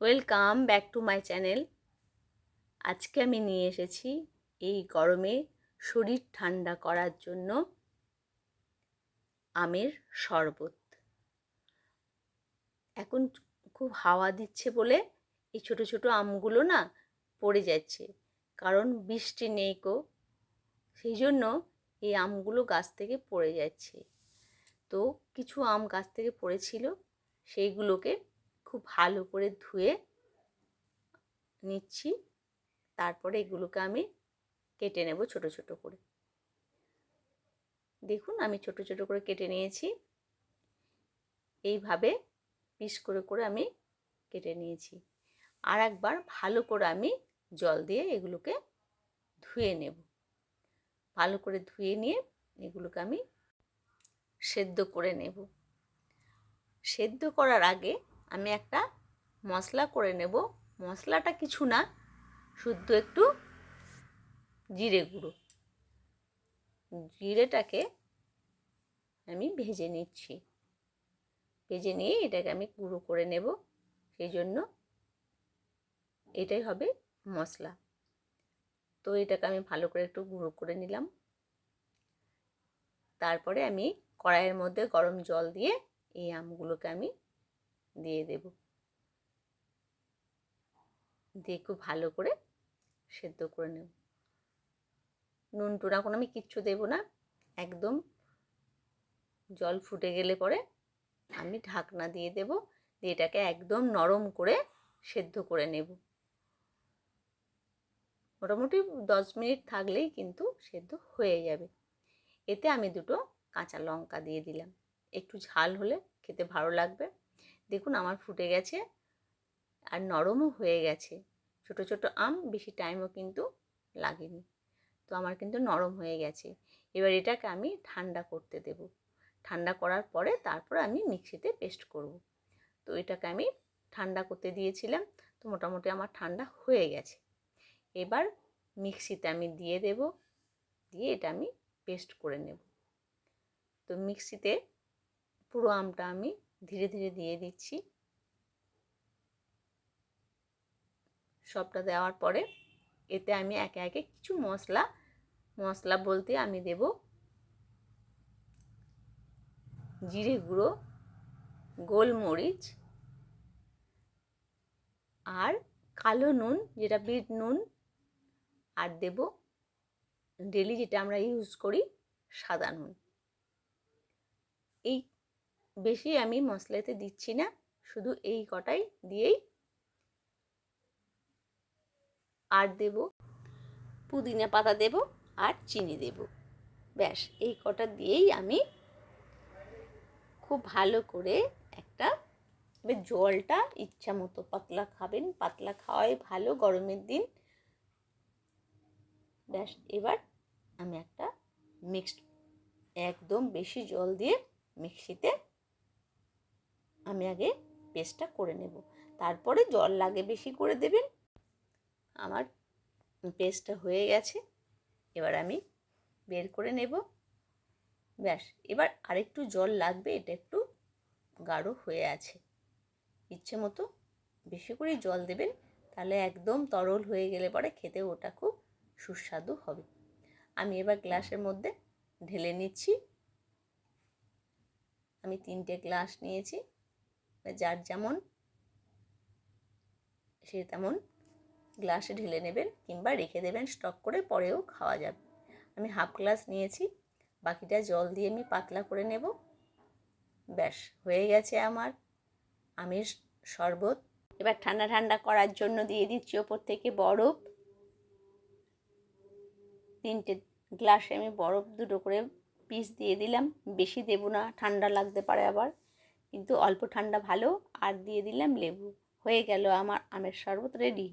Welcome back to my channel আজকে আমি নিয়ে এসেছি এই গরমে শরীর ঠান্ডা করার জন্য আমের শরবত। এখন খুব হাওয়া দিচ্ছে বলে এই ছোট ছোট আমগুলো না পড়ে যাচ্ছে, কারণ বৃষ্টি নেই কো সেই জন্য এই আমগুলো গাছ থেকে পড়ে যাচ্ছে। তো কিছু আম গাছ থেকে পড়েছিল, সেইগুলোকে খুব ভালো করে ধুয়ে নিচ্ছি। তারপরে এগুলোকে আমি কেটে নেব ছোট ছোট করে। দেখুন, আমি ছোট ছোট করে কেটে নিয়েছি। এইভাবে পিস করে করে আমি কেটে নিয়েছি। আর একবার ভালো করে আমি জল দিয়ে এগুলোকে ধুয়ে নেব। ভালো করে ধুয়ে নিয়ে এগুলোকে আমি সেদ্ধ করে নেব। সেদ্ধ করার আগে আমি একটা মশলা করে নেব। মশলাটা কিছু না, শুদ্ধ একটু জিরে গুঁড়ো। জিরেটাকে আমি ভেজে নিচ্ছি। ভেজে নিয়ে এটাকে আমি গুঁড়ো করে নেব। সেই জন্য এটাই হবে মশলা। তো এটাকে আমি ভালো করে একটু গুঁড়ো করে নিলাম। তারপরে আমি কড়াইয়ের মধ্যে গরম জল দিয়ে এই আমগুলোকে আমি দিয়ে দেব। দিয়ে খুব ভালো করে সেদ্ধ করে নেব। নুন টুন কোনো আমি কিচ্ছু দেব না। একদম জল ফুটে গেলে পরে আমি ঢাকনা দিয়ে দেব। দিয়ে এটাকে একদম নরম করে সেদ্ধ করে নেব। মোটামুটি দশ মিনিট থাকলেই কিন্তু সেদ্ধ হয়ে যাবে। এতে আমি দুটো কাঁচা লঙ্কা দিয়ে দিলাম। একটু ঝাল হলে খেতে ভালো লাগবে। দেখুন আমার ফুটে গেছে আর নরমও হয়ে গেছে। ছোট ছোট আম বেশি টাইমও কিন্তু লাগেনি। তো আমার কিন্তু নরম হয়ে গেছে। এবার এটাকে আমি ঠান্ডা করতে দেব। ঠান্ডা করার পরে তারপর আমি মিক্সিতে পেস্ট করব। তো এটাকে আমি ঠান্ডা করতে দিয়েছিলাম। তো মোটামুটি আমার ঠান্ডা হয়ে গেছে। এবার মিক্সিতে আমি দিয়ে দেব। দিয়ে এটা আমি পেস্ট করে নেব। তো মিক্সিতে পুরো আমটা আমি ধীরে ধীরে দিয়ে দিচ্ছি। সবটা দেওয়ার পরে এতে আমি একে একে কিছু মশলা মশলা বলতে আমি দেব জিরে গুঁড়ো, গোলমরিচ আর কালো নুন, যেটা বিট নুন, আর দেব ডেলি যেটা আমরা ইউজ করি সাদা নুন। এই বেশি আমি মশলাতে দিচ্ছি না, শুধু এই কটাই দিয়েই আর দেব পুদিনা পাতা দেব আর চিনি দেব। ব্যাস, এই কটা দিয়েই আমি খুব ভালো করে একটা জলটা ইচ্ছা মতো পাতলা খাবেন, পাতলা খাওয়াই ভালো গরমের দিন। ব্যাস, এবার আমি একটা মিক্সড একদম বেশি জল দিয়ে মিক্সিতে আমি আগে পেস্টটা করে নেব। তারপরে জল লাগে বেশি করে দেবেন। আমার পেস্টটা হয়ে গেছে। এবার আমি বের করে নেব। ব্যাস, এবার আরেকটু জল লাগবে, এটা একটু গাঢ় হয়ে আছে। ইচ্ছে মতো বেশি করে জল দেবেন, তাহলে একদম তরল হয়ে গেলে পরে খেতে ওটা খুব সুস্বাদু হবে। আমি এবার গ্লাসের মধ্যে ঢেলে নিচ্ছি। আমি তিনটে গ্লাস নিয়েছি। যার যেমন, সে তেমন গ্লাসে ঢেলে নেবেন কিংবা রেখে দেবেন স্টক করে পরেও খাওয়া যাবে। আমি হাফ গ্লাস নিয়েছি, বাকিটা জল দিয়ে আমি পাতলা করে নেব। ব্যাস, হয়ে গেছে আমার আমের শরবত। এবার ঠান্ডা ঠান্ডা করার জন্য দিয়ে দিচ্ছি ওপর থেকে বরফ। তিনটে গ্লাসে আমি বরফ দুটো করে পিস দিয়ে দিলাম। বেশি দেব না, ঠান্ডা লাগতে পারে আবার। কিন্তু অল্প ঠান্ডা ভালো আর দিয়ে দিলাম লেবু। হয়ে গেল আমার আমের শরবত রেডি